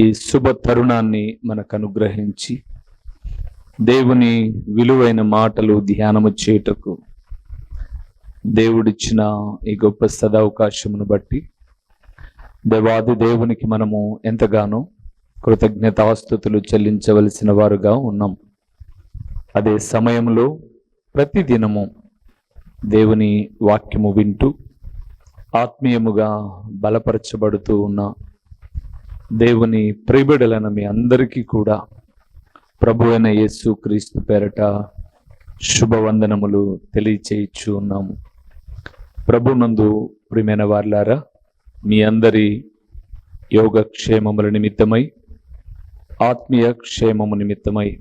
ఈ శుభ తరుణాన్ని మనకు అనుగ్రహించి దేవుని విలువైన మాటలు ధ్యానము చేయుటకు దేవుడిచ్చిన ఈ గొప్ప సదవకాశమును బట్టి దేవాది దేవునికి మనము ఎంతగానో కృతజ్ఞతాస్థుతులు చెల్లించవలసిన వారుగా ఉన్నాం. అదే సమయంలో ప్రతిదినము దేవుని వాక్యము వింటూ ఆత్మీయముగా బలపరచబడుతూ ఉన్న దేవుని ప్రిబిడలను మీ అందరికీ కూడా ప్రభు అయిన యేసు క్రీస్తు పేరట శుభవందనములు తెలియచేయచ్చు ఉన్నాము. ప్రభునందు ప్రియమైన వార్లారా మీ అందరి యోగక్షేమముల నిమిత్తమై ఆత్మీయ క్షేమము నిమిత్తమై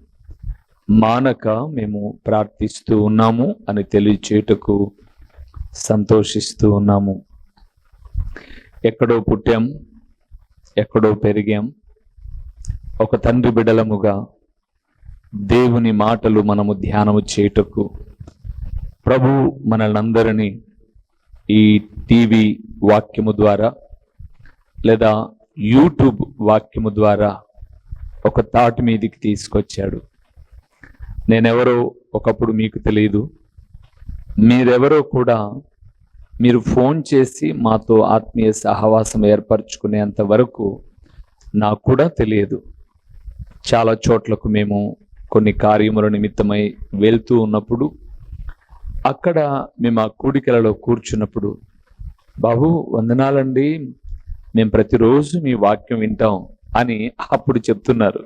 మానక మేము ప్రార్థిస్తూ ఉన్నాము అని తెలియచేయటకు సంతోషిస్తూ ఉన్నాము. ఎక్కడో పుట్టాం ఎక్కడో పెరిగాం. ఒక తండ్రి బిడలముగా దేవుని మాటలు మనము ధ్యానము చేయుటకు ప్రభు మనల్నందరినీ ఈ టీవీ వాక్యము ద్వారా లేదా యూట్యూబ్ వాక్యము ద్వారా ఒక తాటి మీదికి తీసుకొచ్చాడు. నేనెవరో ఒకప్పుడు మీకు తెలియదు. మీరెవరో కూడా మీరు ఫోన్ చేసి మాతో ఆత్మీయ సహవాసం ఏర్పరచుకునేంత వరకు నాకు కూడా తెలియదు. చాలా చోట్లకు మేము కొన్ని కార్యముల నిమిత్తమై వెళ్తూ ఉన్నప్పుడు అక్కడ మేము ఆ కూడికలలో కూర్చున్నప్పుడు బాబు వందనాలండి. మేము ప్రతిరోజు మీ వాక్యం వింటాం అని అప్పుడు చెప్తున్నారు.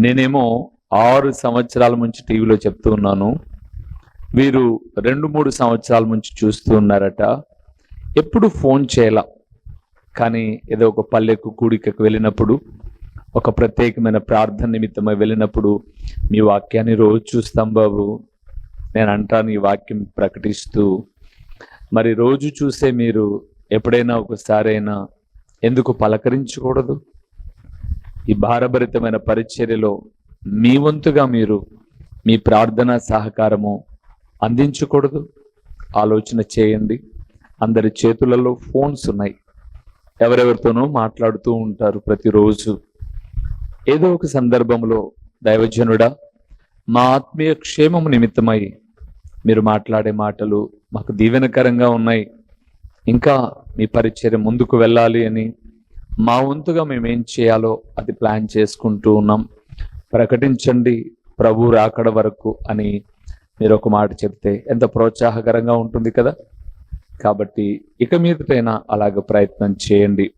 నేనేమో ఆరు సంవత్సరాల నుంచి టీవీలో చెప్తూ ఉన్నాను. వీరు రెండు మూడు సంవత్సరాల నుంచి చూస్తూ ఉన్నారట. ఎప్పుడు ఫోన్ చేయాల? కానీ ఏదో ఒక పల్లెకు కూడికకు వెళ్ళినప్పుడు ఒక ప్రత్యేకమైన ప్రార్థన నిమిత్తమై వెళ్ళినప్పుడు మీ వాక్యాన్ని రోజు చూస్తాం బాబు. నేను అంటాను ఈ వాక్యం ప్రకటిస్తూ. మరి రోజు చూసే మీరు ఎప్పుడైనా ఒకసారైనా ఎందుకు పలకరించకూడదు? ఈ భారభరితమైన పరిచర్యలో మీ వంతుగా మీరు మీ ప్రార్థనా సహకారము అందించకూడదు. ఆలోచన చేయండి. అందరి చేతులలో ఫోన్స్ ఉన్నాయి. ఎవరెవరితోనో మాట్లాడుతూ ఉంటారు ప్రతిరోజు. ఏదో ఒక సందర్భంలో దైవజనుడా మా ఆత్మీయ క్షేమము నిమిత్తమై మీరు మాట్లాడే మాటలు మాకు దీవెనకరంగా ఉన్నాయి. ఇంకా మీ పరిచయం ముందుకు వెళ్ళాలి అని మా వంతుగా మేము ఏం చేయాలో అది ప్లాన్ చేసుకుంటూ ఉన్నాం. ప్రకటించండి ప్రభు రాకడ వరకు అని మీరు ఒక మాట చెప్తే ఎంత ప్రోత్సాహకరంగా ఉంటుంది కదా? కాబట్టి ఇక మీదటైనా అలాగ ప్రయత్నం చేయండి.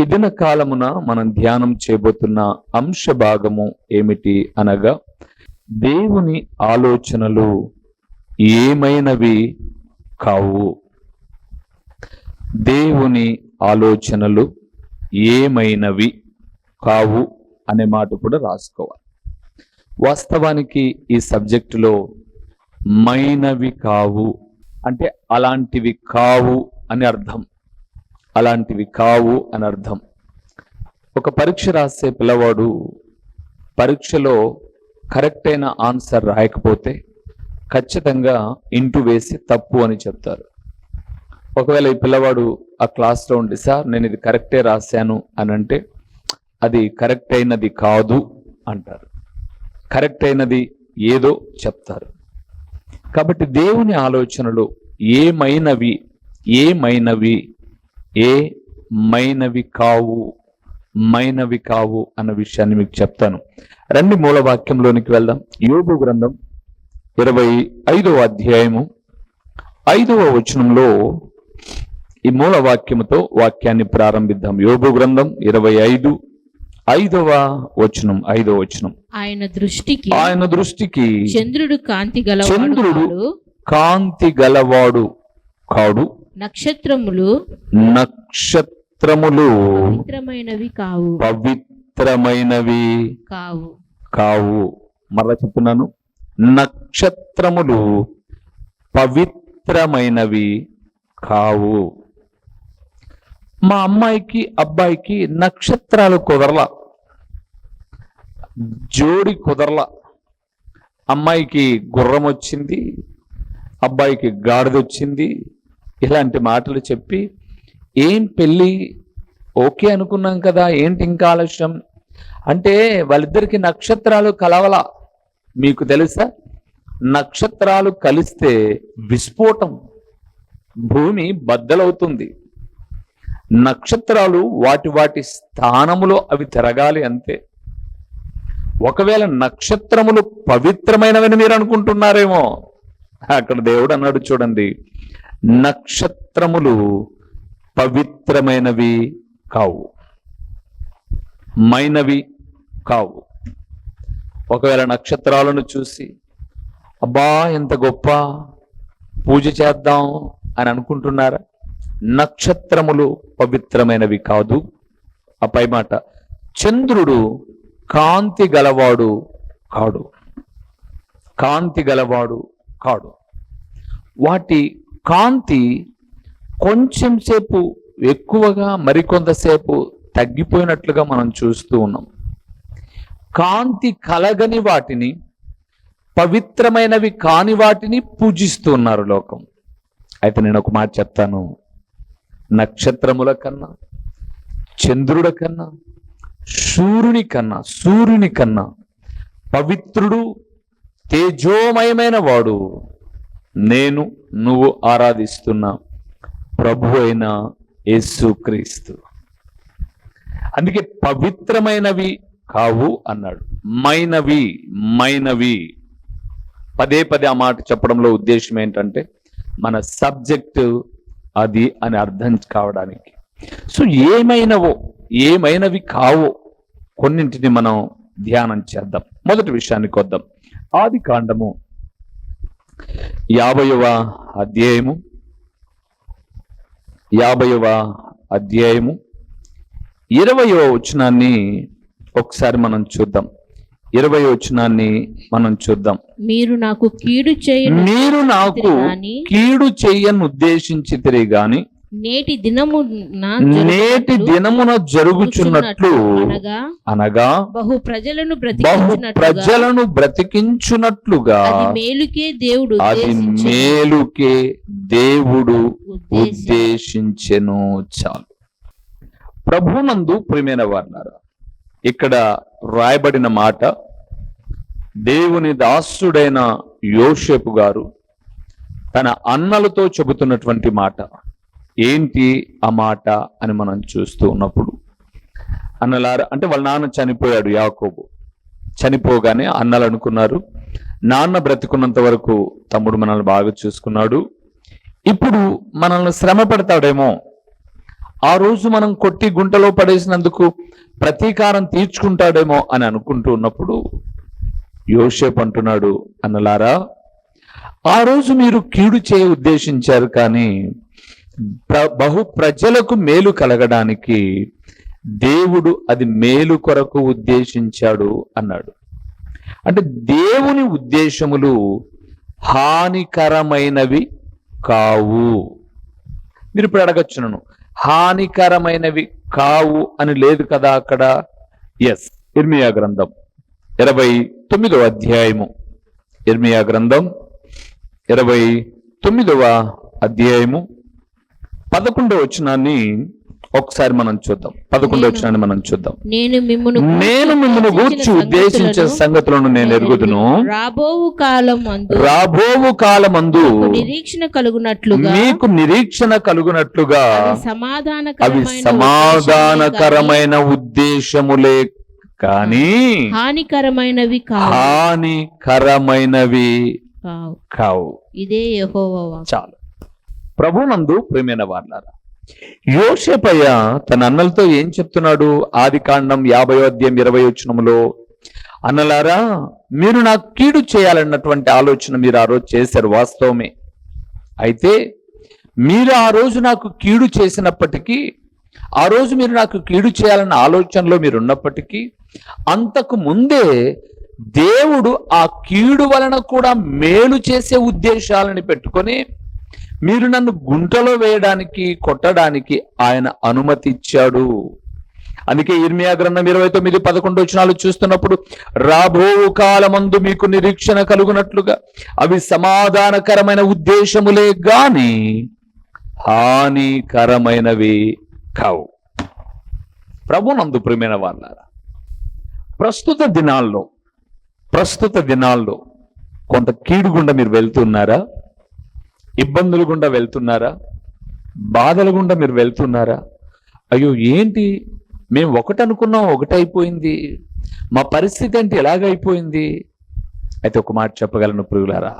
ఇదిన కాలమున మనం ధ్యానం చేయబోతున్న అంశ భాగము ఏమిటి అనగా దేవుని ఆలోచనలు ఏమైనవి కావు. దేవుని ఆలోచనలు ఏమైనవి కావు అనే మాట కూడా రాసుకోవాలి. వాస్తవానికి ఈ సబ్జెక్టులో మైనవి కావు. అంటే అలాంటివి కావు అని అర్థం. అలాంటివి కావు అని అర్థం. ఒక పరీక్ష రాసే పిల్లవాడు పరీక్షలో కరెక్ట్ అయిన ఆన్సర్ రాయకపోతే ఖచ్చితంగా ఇంటూ వేసి తప్పు అని చెప్తారు. ఒకవేళ ఈ పిల్లవాడు ఆ క్లాస్లో ఉండి సార్ నేను ఇది కరెక్టే రాశాను అని అంటే అది కరెక్ట్ అయినది కాదు అంటారు. కరెక్ట్ అయినది ఏదో చెప్తారు. కాబట్టి దేవుని ఆలోచనలు ఏమైనవి ఏమైనవి ఏ మైనవి కావు మైనవి కావు అన్న విషయాన్ని మీకు చెప్తాను. రండి మూల వాక్యంలోనికి వెళ్దాం. యోగు గ్రంథం ఇరవై ఐదవ అధ్యాయము ఐదవ వచనంలో ఈ మూల వాక్యముతో వాక్యాన్ని ప్రారంభిద్దాం. యోగు గ్రంథం ఇరవై ఐదు ఐదవ వచనం ఐదవ వచనం. ఆయన దృష్టికి ఆయన దృష్టికి చంద్రుడు కాంతి గలవాడు చంద్రుడు కాంతి గలవాడు కాడు. నక్షత్రములు నక్షత్రములు పవిత్రమైనవి కావు. పవిత్రమైనవి కావు. కావు. మరలా చెప్తున్నాను. నక్షత్రములు పవిత్రమైనవి కావు. మా అమ్మాయికి అబ్బాయికి నక్షత్రాలు కుదరలా. జోడి కుదరల. అమ్మాయికి గుర్రం వచ్చింది అబ్బాయికి గాడిద వచ్చింది ఇలాంటి మాటలు చెప్పి ఏం పెళ్ళి? ఓకే అనుకున్నాం కదా ఏంటి ఇంకా ఆలస్యం? అంటే వాళ్ళిద్దరికి నక్షత్రాలు కలవలా. మీకు తెలుసా? నక్షత్రాలు కలిస్తే విస్ఫోటం భూమి బద్దలవుతుంది. నక్షత్రాలు వాటి వాటి స్థానములో అవి తిరగాలి అంతే. ఒకవేళ నక్షత్రములు పవిత్రమైనవని మీరు అనుకుంటున్నారేమో అక్కడ దేవుడు అన్నాడు చూడండి నక్షత్రములు పవిత్రమైనవి కావు. మైనవి కావు. ఒకవేళ నక్షత్రాలను చూసి అబ్బా ఎంత గొప్ప పూజ చేద్దాం అని అనుకుంటున్నారా? నక్షత్రములు పవిత్రమైనవి కాదు. ఆ పై మాట చంద్రుడు కాంతి గలవాడు కాడు. కాంతి గలవాడు కాడు. వాటి కాంతి కొంచెం సేపు ఎక్కువగా మరికొంతసేపు తగ్గిపోయినట్లుగా మనం చూస్తూ ఉన్నాం. కాంతి కలగని వాటిని పవిత్రమైనవి కాని వాటిని పూజిస్తూ ఉన్నారు లోకం. అయితే నేను ఒక మాట చెప్తాను. నక్షత్రముల కన్నా చంద్రుల కన్నా సూర్యుని కన్నా సూర్యుని కన్నా పవిత్రుడు తేజోమయమైన వాడు. నేను నువ్వు ఆరాధిస్తున్న ప్రభు అయిన యేసుక్రీస్తు అందుకే పవిత్రమైనవి కావు అన్నాడు. మైనవి మైనవి. పదే పదే ఆ మాట చెప్పడంలో ఉద్దేశం ఏంటంటే మన సబ్జెక్టు అది అని అర్థం కావడానికి. సో ఏమైనవో ఏమైనవి కావో కొన్నింటిని మనం ధ్యానం చేద్దాం. మొదటి విషయానికి వద్దాం ఆది కాండము యాభైవ అధ్యాయము. యాభైవ అధ్యాయము. ఇరవయవ వచనాన్ని ఒకసారి మనం చూద్దాం. ఇరవై వచనాన్ని మనం చూద్దాం. మీరు నాకు కీడు చేయను మీరు నాకు కీడు చెయ్యను ఉద్దేశించితిరి గాని నేటి దినము నేటి దినమున జరుగుచున్నట్లు అనగా అనగా బహు ప్రజలను బహు ప్రజలను బ్రతికించున్నట్లుగా మేలుకే దేవుడు అది ఉద్దేశించెను. మేలుకే దేవుడు ఉద్దేశించెను. చాలు ప్రభునందు ప్రియమైన వారులారా ఇక్కడ రాయబడిన మాట దేవుని దాసుడైన యోషేపు గారు తన అన్నలతో చెబుతున్నటువంటి మాట ఏంటి ఆ మాట అని మనం చూస్తూ ఉన్నప్పుడు? అన్నలారా అంటే వాళ్ళ నాన్న చనిపోయాడు యాకోబు. చనిపోగానే అన్నలు అనుకున్నారు నాన్న బ్రతికున్నంత వరకు తమ్ముడు మనల్ని బాగా చూసుకున్నాడు. ఇప్పుడు మనల్ని శ్రమ పెడతాడేమో. ఆ రోజు మనం కొట్టి గుంటలో పడేసినందుకు ప్రతీకారం తీర్చుకుంటాడేమో అని అనుకుంటూ ఉన్నప్పుడు యోషేప్ అంటున్నాడు అన్నలారా ఆ రోజు మీరు కీడు చేయ ఉద్దేశించారు కానీ బహు ప్రజలకు మేలు కలగడానికి దేవుడు అది మేలు కొరకు ఉద్దేశించాడు అన్నాడు. అంటే దేవుని ఉద్దేశములు హానికరమైనవి కావు. మీరు ఇప్పుడు అడగచ్చును హానికరమైనవి కావు అని లేదు కదా అక్కడ? ఎస్ ఇర్మియా గ్రంథం ఇరవై తొమ్మిదవ అధ్యాయము. ఇర్మియా గ్రంథం ఇరవై తొమ్మిదవ అధ్యాయము. పదకొండవ వచనాన్ని ఒకసారి మనం చూద్దాం. పదకొండవ వచనాన్ని మనం చూద్దాం. నేను మిమ్మును నేను మిమ్మల్ని గూర్చి ఉద్దేశించిన సంగతులను నేను ఎరుగుదును. రాబోవు కాలం అందు రాబోవు కాలమందు నిరీక్షణ కలుగునట్లుగా మీకు నిరీక్షణ కలుగునట్లుగా అవి అవి సమాధానకరమైన ఉద్దేశములే కానీ హానికరమైనవి హానికరమైనవి కావు. ఇదే. చాలు. ప్రభునందు ప్రేమైన వాళ్ళారా యోషపయ్య తన అన్నలతో ఏం చెప్తున్నాడు? ఆది కాండం యాభై అధ్యాయం ఇరవై వచనములో అన్నలారా మీరు నాకు కీడు చేయాలన్నటువంటి ఆలోచన మీరు ఆ రోజు చేశారు వాస్తవమే. అయితే మీరు ఆ రోజు నాకు కీడు చేసినప్పటికీ ఆ రోజు మీరు నాకు కీడు చేయాలన్న ఆలోచనలో మీరు ఉన్నప్పటికీ అంతకు ముందే దేవుడు ఆ కీడు వలన కూడా మేలు చేసే ఉద్దేశాలని పెట్టుకొని మీరు నన్ను గుంటలో వేయడానికి కొట్టడానికి ఆయన అనుమతి ఇచ్చాడు అందుకే ఇర్మియా గ్రంథం ఇరవై తొమ్మిది పదకొండు వచనాలు చూస్తున్నప్పుడు రాబో కాలమందు మీకు నిరీక్షణ కలుగునట్లుగా అవి సమాధానకరమైన ఉద్దేశములే గాని హానికరమైనవి కావు. ప్రభునందు ప్రియమైన వాళ్ళారా ప్రస్తుత దినాల్లో ప్రస్తుత దినాల్లో కొంత కీడుగుండా మీరు వెళ్తున్నారా? ఇబ్బందులు గుండా వెళ్తున్నారా? బాధల గుండా మీరు వెళ్తున్నారా? అయ్యో ఏంటి? మేము ఒకటి అనుకున్నాం ఒకటైపోయింది. మా పరిస్థితి అంటే ఎలాగైపోయింది? అయితే ఒక మాట చెప్పగలను ప్రియులారా.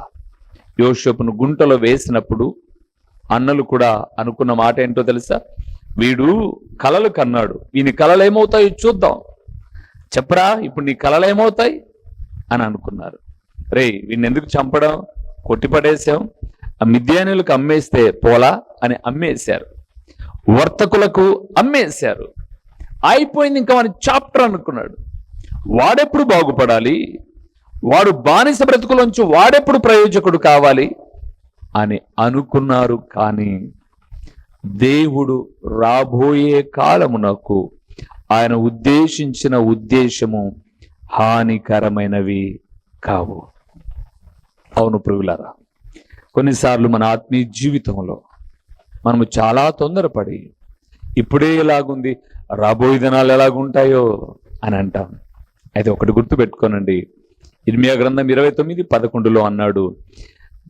యోషపును గుంటలో వేసినప్పుడు అన్నలు కూడా అనుకున్న మాట ఏంటో తెలుసా? వీడు కలలు కన్నాడు. వీని కలలు ఏమవుతాయో చూద్దాం. చెప్పరా ఇప్పుడు నీ కలలు ఏమవుతాయి అని అనుకున్నారు. రే వీడిని ఎందుకు చంపడం? కొట్టిపడేసాం పడేసాం మిద్యానులకు అమ్మేస్తే పోలా అని అమ్మేశారు. వర్తకులకు అమ్మేశారు. అయిపోయింది ఇంకా వాని చాప్టర్ అనుకున్నాడు. వాడెప్పుడు బాగుపడాలి? వాడు బానిస బ్రతుకులోంచి వాడెప్పుడు ప్రయోజకుడు కావాలి? అని అనుకున్నారు కానీ దేవుడు రాబోయే కాలమునకు ఆయన ఉద్దేశించిన ఉద్దేశము హానికరమైనవి కావు. అవును ప్రియులారా కొన్నిసార్లు మన ఆత్మీయ జీవితంలో మనము చాలా తొందరపడి ఇప్పుడే ఎలాగుంది రాబోయే దినాలు ఎలాగుంటాయో అని అంటాం. అయితే ఒకటి గుర్తు పెట్టుకోనండి ఇర్మియా గ్రంథం ఇరవై తొమ్మిది పదకొండులో అన్నాడు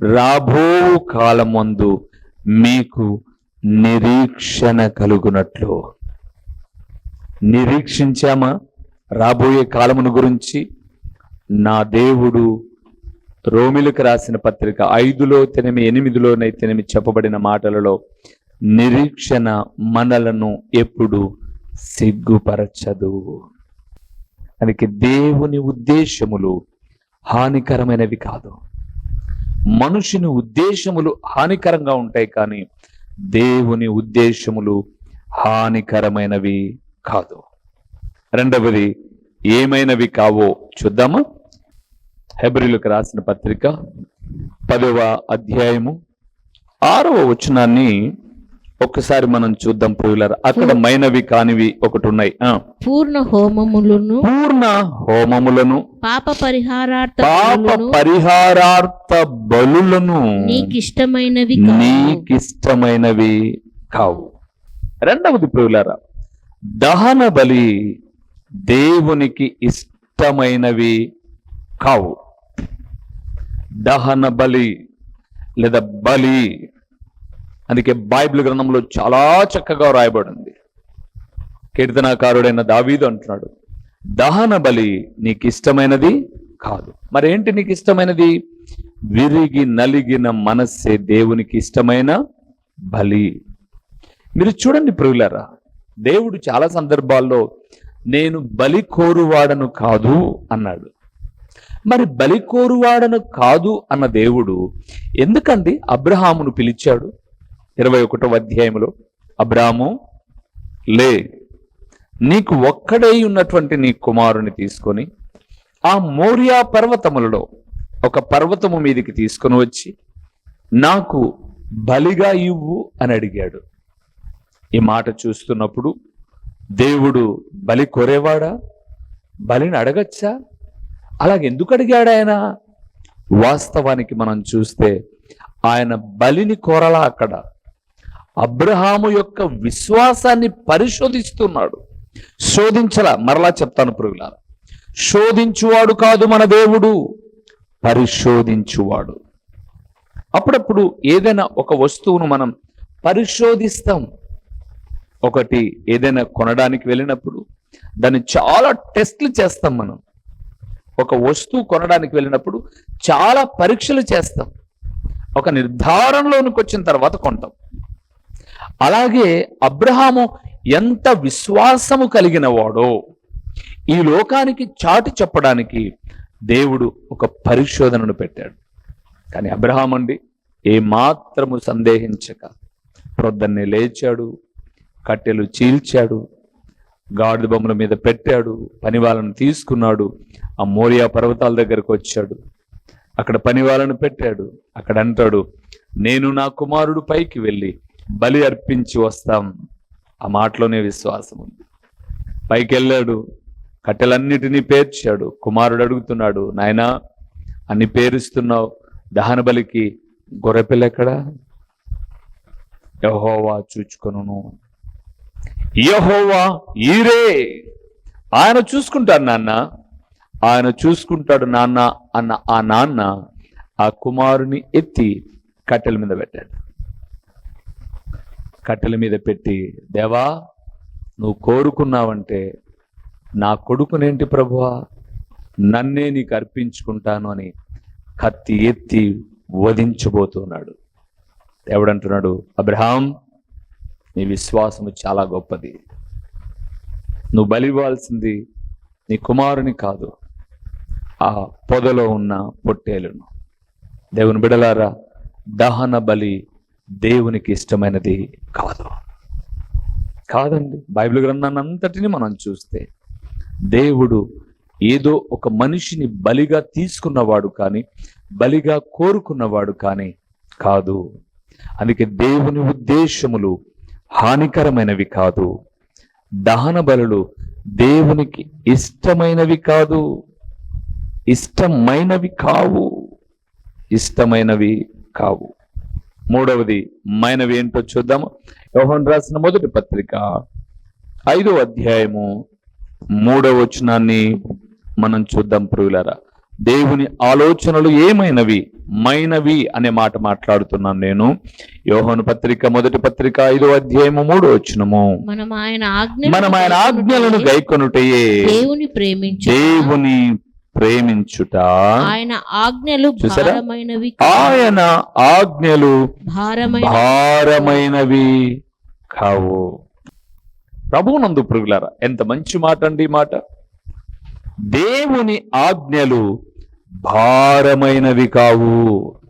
రాబో కాలమందు మీకు నిరీక్షణ కలుగునట్లు. నిరీక్షించామా? రాబోయే కాలమును గురించి నా దేవుడు రోమిలకు రాసిన పత్రిక ఐదులో తెనమి ఎనిమిదిలోనైతేనేమి చెప్పబడిన మాటలలో నిరీక్షణ మనలను ఎప్పుడు సిగ్గుపరచదు. అందుకే దేవుని ఉద్దేశములు హానికరమైనవి కాదు. మనుషుని ఉద్దేశములు హానికరంగా ఉంటాయి కానీ దేవుని ఉద్దేశములు హానికరమైనవి కాదు. రెండవది ఏమైనవి కావో చూద్దామా? హెబ్రిలకు రాసిన పత్రిక పదవ అధ్యాయము ఆరవ వచనాన్ని ఒక్కసారి మనం చూద్దాం ప్రియులర్. అక్కడ మైనవి కానివి ఒకటి ఉన్నాయి పూర్ణ హోమములను పూర్ణ హోమములను పాప పరిహారార్థ పాప పరిహారార్థ బలులను నీకిష్టమైనవి కావు. నీకిష్టమైనవి కావు. రెండవది ప్రియులారా దహన బలి దేవునికి ఇష్టమైనవి కావు. దహన బలి లేదా బలి అందుకే బైబిల్ గ్రంథంలో చాలా చక్కగా రాయబడింది కీర్తనాకారుడైన దావీదు అంటున్నాడు దహన బలి నీకు ఇష్టమైనది కాదు. మరేంటి నీకు ఇష్టమైనది విరిగి నలిగిన మనస్సే దేవునికి ఇష్టమైన బలి. మీరు చూడండి ప్రియులారా దేవుడు చాలా సందర్భాల్లో నేను బలి కోరువాడను కాదు అన్నాడు. మరి బలి కోరువాడను కాదు అన్న దేవుడు ఎందుకండి అబ్రహామును పిలిచాడు? ఇరవై ఒకటో అధ్యాయంలో అబ్రాము లే నీకు ఒక్కడై ఉన్నటువంటి నీ కుమారుని తీసుకొని ఆ మోరియా పర్వతములలో ఒక పర్వతము మీదికి తీసుకొని వచ్చి నాకు బలిగా ఇవ్వు అని అడిగాడు. ఈ మాట చూస్తున్నప్పుడు దేవుడు బలి కోరేవాడా? బలిని అడగచ్చా? అలాగే ఎందుకు అడిగాడు ఆయన? వాస్తవానికి మనం చూస్తే ఆయన బలిని కోరలా అక్కడ. అబ్రహాము యొక్క విశ్వాసాన్ని పరిశోధిస్తున్నాడు. శోధించలా మరలా చెప్తాను పురుగులార శోధించువాడు కాదు మన దేవుడు పరిశోధించువాడు. అప్పుడప్పుడు ఏదైనా ఒక వస్తువును మనం పరిశోధిస్తాం. ఒకటి ఏదైనా కొనడానికి వెళ్ళినప్పుడు దాన్ని చాలా టెస్ట్లు చేస్తాం మనం. ఒక వస్తువు కొనడానికి వెళ్ళినప్పుడు చాలా పరీక్షలు చేస్తాం. ఒక నిర్ధారణలోనికి వచ్చిన తర్వాత కొంటాం. అలాగే అబ్రహాము ఎంత విశ్వాసము కలిగిన వాడో ఈ లోకానికి చాటి చెప్పడానికి దేవుడు ఒక పరిశోధనను పెట్టాడు. కానీ అబ్రహాం అండి ఏమాత్రము సందేహించక ప్రొద్దన్నే లేచాడు కట్టెలు చీల్చాడు గాడిద బొమ్మల మీద పెట్టాడు పని వాళ్ళను తీసుకున్నాడు ఆ మోరియా పర్వతాల దగ్గరకు వచ్చాడు. అక్కడ పనివాళ్ళను పెట్టాడు. అక్కడ అంటాడు నేను నా కుమారుడు పైకి వెళ్ళి బలి అర్పించి వస్తాం. ఆ మాటలోనే విశ్వాసం ఉంది. పైకి వెళ్ళాడు కట్టెలన్నిటినీ పేర్చాడు. కుమారుడు అడుగుతున్నాడు నాయనా అన్ని పేరుస్తున్నావు. దహన బలికి గొర్రెపిల్ల ఎక్కడా? యహోవా చూచుకొను యహోవా ఈరే. ఆయన చూసుకుంటాడు నాన్న. ఆయన చూసుకుంటాడు నాన్న అన్న ఆ నాన్న ఆ కుమారుని ఎత్తి కట్టెల మీద పెట్టాడు. కట్టెల మీద పెట్టి దేవా నువ్వు కోరుకున్నావంటే నా కొడుకునేంటి ప్రభువా? నన్నే నీకు అర్పించుకుంటాను అని కత్తి ఎత్తి వధించబోతున్నాడు. ఎవడంటున్నాడు? అబ్రహాం నీ విశ్వాసము చాలా గొప్పది. నువ్వు బలి ఇవ్వాల్సింది నీ కుమారుని కాదు ఆ పొదలో ఉన్న పొట్టేలును. దేవుని బిడలారా దహన బలి దేవునికి ఇష్టమైనది కాదు. కాదండి బైబిల్ గ్రంథాన్ని అంతటిని మనం చూస్తే దేవుడు ఏదో ఒక మనిషిని బలిగా తీసుకున్నవాడు కానీ బలిగా కోరుకున్నవాడు కానీ కాదు. అందుకే దేవుని ఉద్దేశములు హానికరమైనవి కాదు. దహన బలులు దేవునికి ఇష్టమైనవి కాదు. ఇష్టమైనవి కావు. ఇష్టమైనవి కావు. మూడవది మైనవి ఏంటో చూద్దాము. యోహన్ రాసిన మొదటి పత్రిక ఐదో అధ్యాయము మూడవ వచనాన్ని మనం చూద్దాం ప్రియులరా. దేవుని ఆలోచనలు ఏమైనవి? మైనవి అనే మాట మాట్లాడుతున్నాను నేను. యోహను పత్రిక మొదటి పత్రిక ఐదో అధ్యాయము మూడో వచనము. మనం ఆయన ఆజ్ఞ మనం ఆయన ఆజ్ఞలను గైకొనుటయే. దేవుని ప్రేమించు దేవుని ప్రేమించుట. ఆయన ఆజ్ఞలు? భారమైనవి ఆయన ఆజ్ఞలు భారమైన భారమైనవి కావు. ప్రభువునందు పురుగులారా ఎంత మంచి మాట అండి మాట. దేవుని ఆజ్ఞలు భారమైనవి కావు.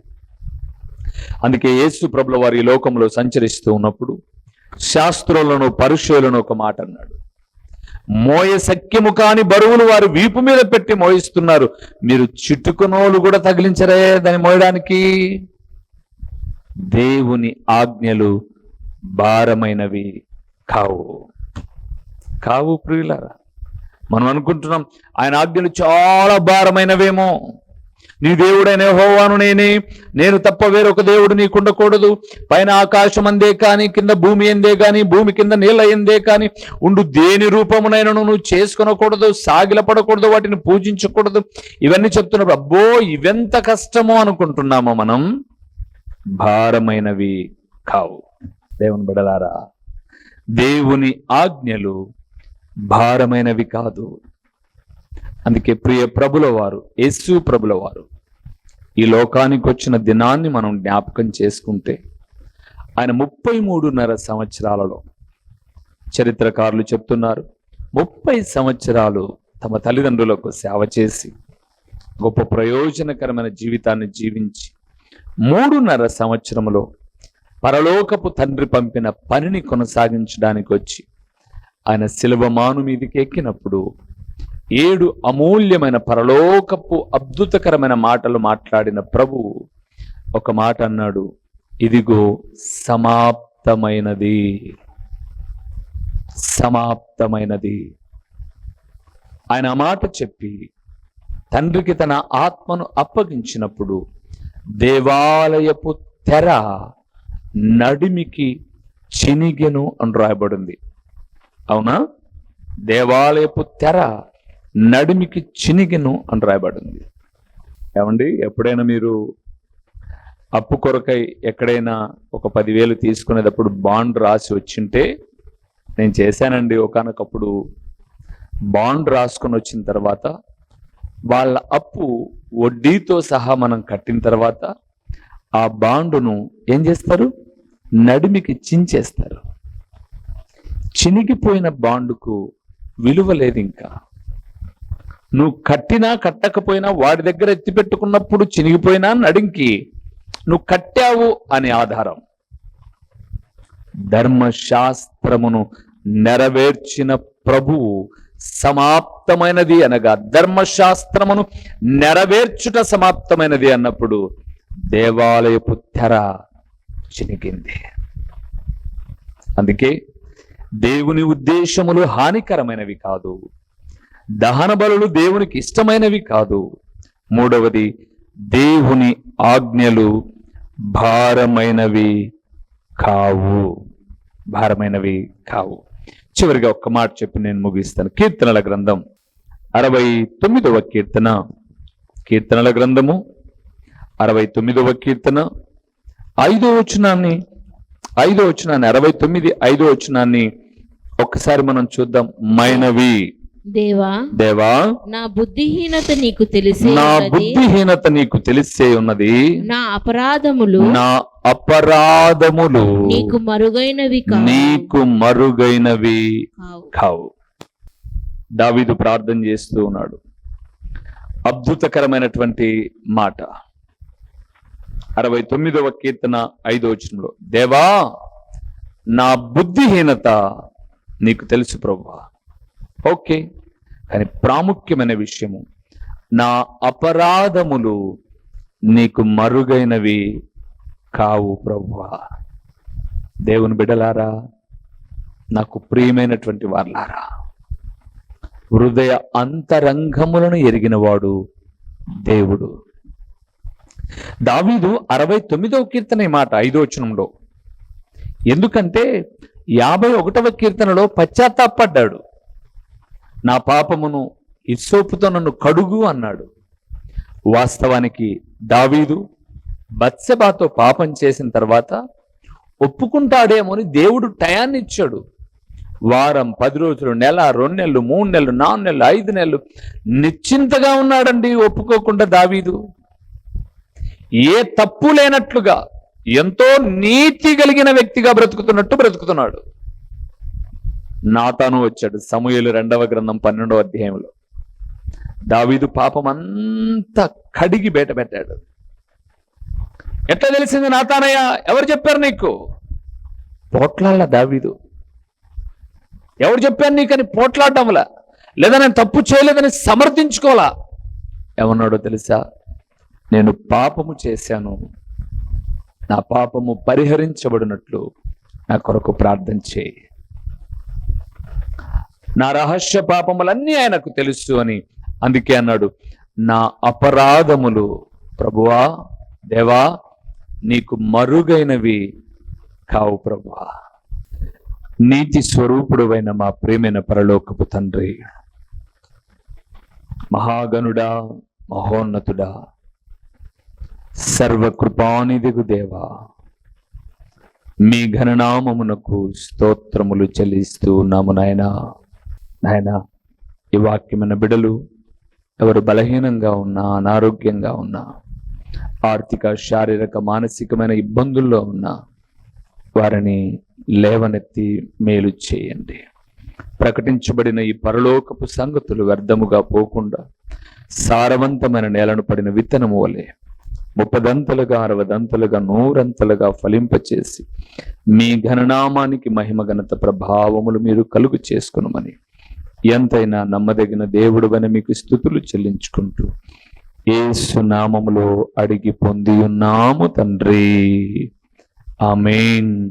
అందుకే యేసు ప్రభుల వారి లోకంలో సంచరిస్తూ ఉన్నప్పుడు శాస్త్రులను పరుషులను ఒక మాట అన్నాడు. మోయ సఖ్యము కాని బరువులు వారు వీపు మీద పెట్టి మోయిస్తున్నారు. మీరు చిట్టుకునోలు కూడా తగిలించరే దాన్ని మోయడానికి. దేవుని ఆజ్ఞలు భారమైనవి కావు. కావు ప్రియులారా మనం అనుకుంటున్నాం ఆయన ఆజ్ఞలు చాలా భారమైనవేమో. నీ దేవుడైన హోవాను నేనే నేను తప్ప వేరొక దేవుడు నీకుండకూడదు పైన ఆకాశం అందే కానీ కింద భూమి ఎందే కానీ భూమి కింద నీళ్ళ ఎందే కానీ ఉండు దేని రూపమునైనను నువ్వు చేసుకొనకూడదు సాగిలపడకూడదు వాటిని పూజించకూడదు. ఇవన్నీ చెప్తున్నప్పుడు అబ్బో ఇవెంత కష్టమో అనుకుంటున్నామో మనం. భారమైనవి కావు. దేవుని బిడలారా దేవుని ఆజ్ఞలు భారమైనవి కాదు. అందుకే ప్రియ ప్రభుల వారు యేసు ప్రభుల వారు ఈ లోకానికి వచ్చిన దినాన్ని మనం జ్ఞాపకం చేసుకుంటే ఆయన ముప్పై మూడున్నర సంవత్సరాలలో చరిత్రకారులు చెప్తున్నారు ముప్పై సంవత్సరాలు తమ తల్లిదండ్రులకు సేవ చేసి గొప్ప ప్రయోజనకరమైన జీవితాన్ని జీవించి మూడున్నర సంవత్సరములో పరలోకపు తండ్రి పంపిన పనిని కొనసాగించడానికి వచ్చి ఆయన శిలువ మాను మీదికి ఎక్కినప్పుడు ఏడు అమూల్యమైన పరలోకపు అద్భుతకరమైన మాటలు మాట్లాడిన ప్రభువు ఒక మాట అన్నాడు ఇదిగో సమాప్తమైనది. సమాప్తమైనది. ఆయన ఆ మాట చెప్పి తండ్రికి తన ఆత్మను అప్పగించినప్పుడు దేవాలయపు తెర నడిమికి చినిగెను అని రాయబడింది. అవునా? దేవాలయపు తెర నడిమికి చినిగిను అని రాయబడింది. ఏమండి? ఎప్పుడైనా మీరు అప్పు కొరకై ఎక్కడైనా ఒక పదివేలు తీసుకునేటప్పుడు బాండ్ రాసి వచ్చింటే నేను చేశానండి. ఒకనొకప్పుడు బాండ్ రాసుకొని వచ్చిన తర్వాత వాళ్ళ అప్పు వడ్డీతో సహా మనం కట్టిన తర్వాత ఆ బాండును ఏం చేస్తారు? నడిమికి చించేస్తారు. చినిగిపోయిన బాండుకు విలువ లేదు ఇంకా నువ్వు కట్టినా కట్టకపోయినా వాడి దగ్గర ఎత్తి పెట్టుకున్నప్పుడు చినిగిపోయినా నడింకి నువ్వు కట్టావు అనే ఆధారం. ధర్మశాస్త్రమును నెరవేర్చిన ప్రభువు సమాప్తమైనది అనగా ధర్మశాస్త్రమును నెరవేర్చుట సమాప్తమైనది అన్నప్పుడు దేవాలయపు తెర చినిగింది. అందుకే దేవుని ఉద్దేశములు హానికరమైనవి కాదు. దహన బలులు దేవునికి ఇష్టమైనవి కాదు. మూడవది దేవుని ఆజ్ఞలు భారమైనవి కావు. భారమైనవి కావు. చివరిగా ఒక్క మాట చెప్పి నేను ముగిస్తాను. కీర్తనల గ్రంథం అరవై తొమ్మిదవ కీర్తన. కీర్తనల గ్రంథము అరవై తొమ్మిదవ కీర్తన. ఐదో వచనాన్ని ఐదో వచనాన్ని అరవై తొమ్మిది ఐదో వచనాన్ని ఒక్కసారి మనం చూద్దాం. మైనవి. దేవా దేవా నా బుద్ధిహీనత నీకు తెలిసే నా బుద్ధిహీనత నీకు తెలిసే ఉన్నది. నా అపరాధములు నా అపరాధములు నీకు మరుగైనవి నీకు మరుగైనవి. కావు. దావీదు ప్రార్థన చేస్తూ ఉన్నాడు. అద్భుతకరమైనటువంటి మాట. అరవై తొమ్మిదవ కీర్తన ఐదో వచనంలో దేవా నా బుద్ధిహీనత నీకు తెలుసు ప్రభువా ఓకే కానీ ప్రాముఖ్యమైన విషయము నా అపరాధములు నీకు మరుగైనవి కావు ప్రభువా దేవుని బిడలారా నాకు ప్రియమైనటువంటి వార్లారా హృదయ అంతరంగములను ఎరిగినవాడు దేవుడు. దావీదు అరవై తొమ్మిదవ కీర్తన ఈ మాట ఐదో వచనంలో. ఎందుకంటే యాభై ఒకటవ కీర్తనలో పశ్చాత్తాపడ్డాడు. నా పాపమును ఇస్సోపుతో నన్ను కడుగు అన్నాడు. వాస్తవానికి దావీదు బత్సెబాతో పాపం చేసిన తర్వాత ఒప్పుకుంటాడేమో అని దేవుడు టయాన్ని ఇచ్చాడు. వారం పది రోజులు నెల రెండు నెలలు మూడు నెలలు నాలుగు నెలలు ఐదు నెలలు నిశ్చింతగా ఉన్నాడండి ఒప్పుకోకుండా దావీదు. ఏ తప్పు లేనట్లుగా ఎంతో నీతి కలిగిన వ్యక్తిగా బ్రతుకుతున్నట్టు బ్రతుకుతున్నాడు. నాతాను వచ్చాడు సమూహలు రెండవ గ్రంథం పన్నెండవ అధ్యాయంలో. దావీదు పాపం అంతా కడిగి బయట పెట్టాడు. ఎట్లా తెలిసింది నాతానయ్య? ఎవరు చెప్పారు నీకు? పోట్లాడలా దావీదు. ఎవరు చెప్పారు నీకని పోట్లాడడంలా? లేదా నేను తప్పు చేయలేదని సమర్థించుకోవాలా? ఏమన్నాడో తెలుసా? నేను పాపము చేశాను. నా పాపము పరిహరించబడినట్లు నా కొరకు ప్రార్థన చేయి. నా రహస్య పాపములన్నీ ఆయనకు తెలుసు అని అందుకే అన్నాడు నా అపరాధములు ప్రభువా దేవా నీకు మరుగైనవి కావు ప్రభువా. నీతి స్వరూపుడువైన మా ప్రేమైన పరలోకపు తండ్రి మహాగణుడా మహోన్నతుడా సర్వకృపానిదిగు దేవా మీ ఘననామమునకు స్తోత్రములు చెల్లిస్తూ ఉన్నాము నాయన. నాయన ఈ వాక్యమైన బిడలు ఎవరు బలహీనంగా ఉన్నా అనారోగ్యంగా ఉన్నా ఆర్థిక శారీరక మానసికమైన ఇబ్బందుల్లో ఉన్నా వారిని లేవనెత్తి మేలు చేయండి. ప్రకటించబడిన ఈ పరలోకపు సంగతులు వ్యర్థముగా పోకుండా సారవంతమైన నేలను పడిన విత్తనము వలె ముప్పదంతలుగా అరవదంతలుగా నూరంతలుగా ఫలింపచేసి మీ ఘననామానికి మహిమ ఘనత ప్రభావములు మీరు కలుగు చేసుకునమని. ఎంతైనా నమ్మదగిన దేవుడు అని మీకు స్థుతులు చెల్లించుకుంటూ ఏసు నామములో అడిగి పొంది ఉన్నాము తండ్రి. ఆమెన్.